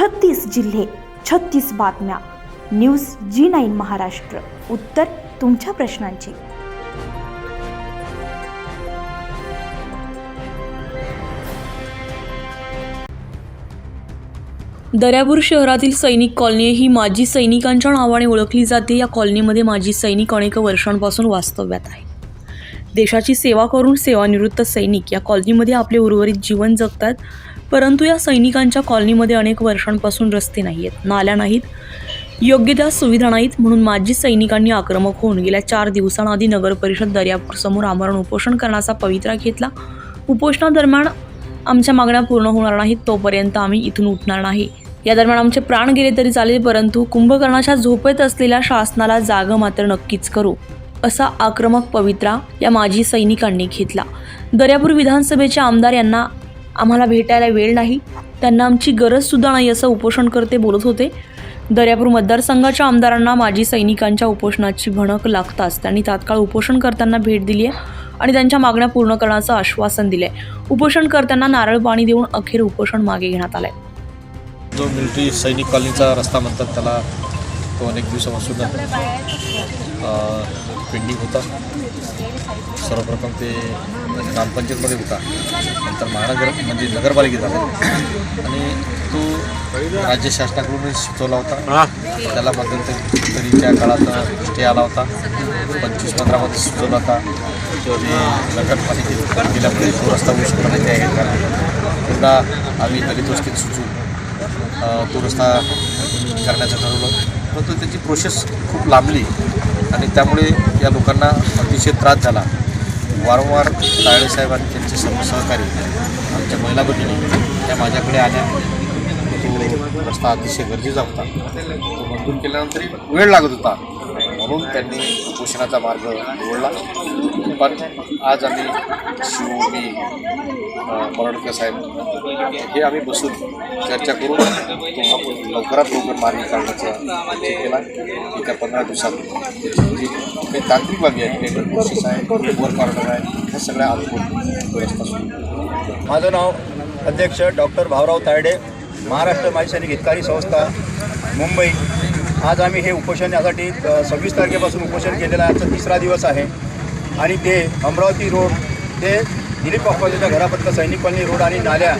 छत्तीस जिल्हे छत्तीस बातम्या. News G nine Maharashtra. उत्तर तुमच्या प्रश्नांची. दर्यापूर शहरातील सैनिक कॉलनी ही माजी सैनिकांच्या नावाने ओळखली जाते. या कॉलनीमध्ये माजी सैनिक अनेक वर्षांपासून वास्तव्यात आहे. देशाची सेवा करून सेवानिवृत्त सैनिक या कॉलनीमध्ये आपले उर्वरित जीवन जगतात. परंतु या सैनिकांच्या कॉलनीमध्ये अनेक वर्षांपासून रस्ते नाही आहेत नाल्या नाहीत योग्य त्या सुविधा नाहीत म्हणून माजी सैनिकांनी आक्रमक होऊन गेल्या चार दिवसांआधी नगर परिषद दर्यापूरसमोर आमरण उपोषण करण्याचा पवित्रा घेतला. उपोषणादरम्यान आमच्या मागण्या पूर्ण होणार नाहीत तोपर्यंत आम्ही इथून उठणार नाही. या दरम्यान आमचे प्राण गेले तरी चालेल परंतु कुंभकर्णाच्या झोपेत असलेल्या शासनाला जाग मात्र नक्कीच करू असा आक्रमक पवित्रा या माजी सैनिकांनी घेतला. दर्यापूर विधानसभेचे आमदार यांना आम्हाला भेटायला वेळ नाही. त्यांना आमची गरजसुद्धा नाही असं उपोषणकर्ते बोलत होते. दर्यापूर मतदारसंघाच्या आमदारांना माजी सैनिकांच्या उपोषणाची भणक लागताच त्यांनी तात्काळ उपोषण करताना भेट दिली आहे आणि त्यांच्या मागण्या पूर्ण करण्याचं आश्वासन दिलं आहे. उपोषण करताना नारळ पाणी देऊन अखेर उपोषण मागे घेण्यात आलंय. जो मिलिटरी सैनिक कॉलनीचा रस्ता म्हणतात त्याला तो अनेक दिवसापासून पेंडिंग होता. सर्वप्रथम ते ग्रामपंचायतमध्ये होता. नंतर महानगर म्हणजे नगरपालिकेत आला. आणि तो राज्य शासनाकडून सुचवला होता. त्याला मध्यंतरीच्या काळात स्टे आला होता. पंचवीस पंधरामध्ये सुचवला होता. ते नगरपालिकेत गेल्यामुळे तो रस्ता होऊ शकला नाही त्या कारण पुन्हा आम्ही दलित वस्तीत तो रस्ता करण्याचं ठरवलं. परंतु त्याची प्रोसेस खूप लांबली आणि त्यामुळे या लोकांना अतिशय त्रास झाला. वारंवार तायडेसाहेब आणि त्यांचे सर्व सहकारी आमच्या महिला भगिनी त्या माझ्याकडे आल्या. तो रस्ता अतिशय गरजेचा होता. तो मंजूर केल्यानंतरही वेळ लागत होता. म्हणून त्यांनी उपोषणाचा मार्ग निवडला. पण आज आम्ही शिव मी मरणकर साहेब हे आम्ही बसून चर्चा करून लवकरात लवकर मार्ग काढण्याचा केला. येत्या पंधरा दिवसात हे जी काही तांत्रिक बाबी आहे टेंडर प्रोसेस आहे वर पार्टनर आहे ह्या सगळ्या आम्ही माझं नाव अध्यक्ष डॉक्टर भाऊराव तायडे महाराष्ट्र माहिती सैनिक हितकारी संस्था मुंबई. आज आम्ही हे उपोषण यासाठी सव्वीस तारखेपासून उपोषण केलेलं आहे आजचा तिसरा दिवस आहे. आणि ते अमरावती रोड ते दिलीप बाप्पाच्या घरापर्यंत सैनिक कॉलनी रोड आणि नाल्या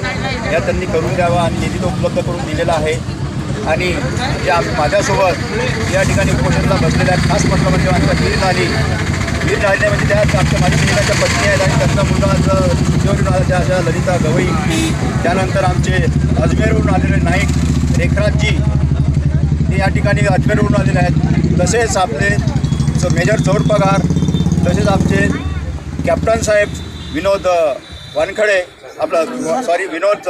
या त्यांनी करून द्यावा आणि निधी तो उपलब्ध करून दिलेला आहे. आणि जे माझ्यासोबत या ठिकाणी उपोषणाला बसलेल्या खास म्हटलं म्हणजे आमच्या वीर नाली वीर नाली म्हणजे त्या आमच्या माझ्या मुलीच्या पत्नी आहेत आणि त्यांचा मुलगा आज अशा ललिता गवई. त्यानंतर आमचे अजमेरहून आलेले नाईक रेखराजजी ते या ठिकाणी अजमेरहून आलेले आहेत. तसेच आपले स- मेजर चौर पगार तसेच आमचे कॅप्टन साहेब विनोद वानखडे आपलं सॉरी विनोद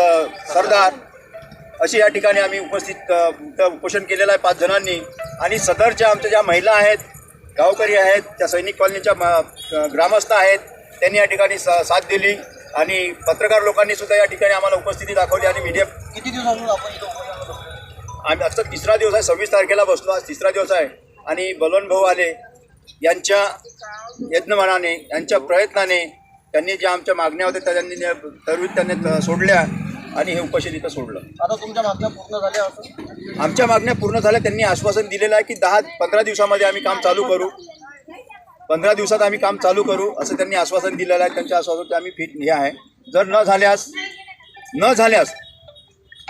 सरदार अशी या ठिकाणी आम्ही उपस्थित उपोषण केलेलं आहे पाच जणांनी. आणि सदरच्या आमच्या ज्या महिला आहेत गावकरी आहेत त्या सैनिक कॉलनीच्या म- ग्रामस्थ आहेत त्यांनी या ठिकाणी सा साथ दिली. आणि पत्रकार लोकांनी सुद्धा या ठिकाणी आम्हाला उपस्थिती दाखवली आणि मीडिया किती दिवसांपासून आपण इथं आम्ही आजचा तिसरा दिवस आहे. सव्वीस तारखेला बसलो आज तिसरा दिवस आहे. आणि बलवंत भाऊ आले. यांच्या यत्नमानाने यांच्या प्रयत्नाने त्यांनी ज्या आमच्या मागण्या होत्या त्या त्यांनी ठरवीत त्यांनी सोडल्या आणि हे उपोषण इथं सोडलं. आता तुमच्या मागण्या पूर्ण झाल्या असं? आमच्या मागण्या पूर्ण झाल्या. त्यांनी आश्वासन दिलेलं आहे की दहा पंधरा दिवसामध्ये आम्ही काम चालू करू. पंधरा दिवसात आम्ही काम चालू करू असं त्यांनी आश्वासन दिलेलं आहे. त्यांच्या आश्वासन आम्ही फिट हे आहे. जर न झाल्यास न झाल्यास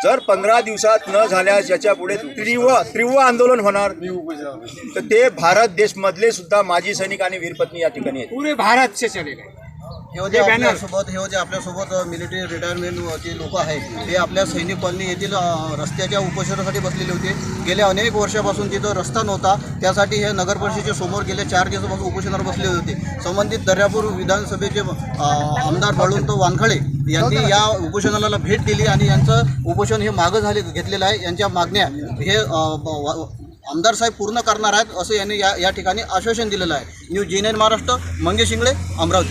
जर पंधरा दिवसात न झाल्यास याच्यापुढे तीव्र तीव्र आंदोलन होणार. तर ते भारत देशमधले सुद्धा माजी सैनिक आणि वीरपत्नी या ठिकाणी आहेत. पूरे भारत से चलेगा हे जे आपल्यासोबत हे जे आपल्यासोबत मिलिटरी रिटायरमेंटचे लोक आहेत हे आपल्या सैनिक कॉलनी येथील रस्त्याच्या उपोषणासाठी बसलेले होते. गेल्या अनेक वर्षापासून तिथं रस्ता नव्हता त्यासाठी हे नगर परिषदेच्या समोर गेले चार दिवसापासून उपोषणावर बसले होते. संबंधित दर्यापूर विधानसभेचे आमदार बळवंत वानखळे यांनी या उपोषणाला भेट दिली आणि यांचं उपोषण हे मागं झाले घेतलेलं आहे. यांच्या मागण्या हे आमदार साहेब पूर्ण करणार आहेत असं यांनी या या ठिकाणी आश्वासन दिलेलं आहे. News G Maharashtra Mangesh Ingle Amravati.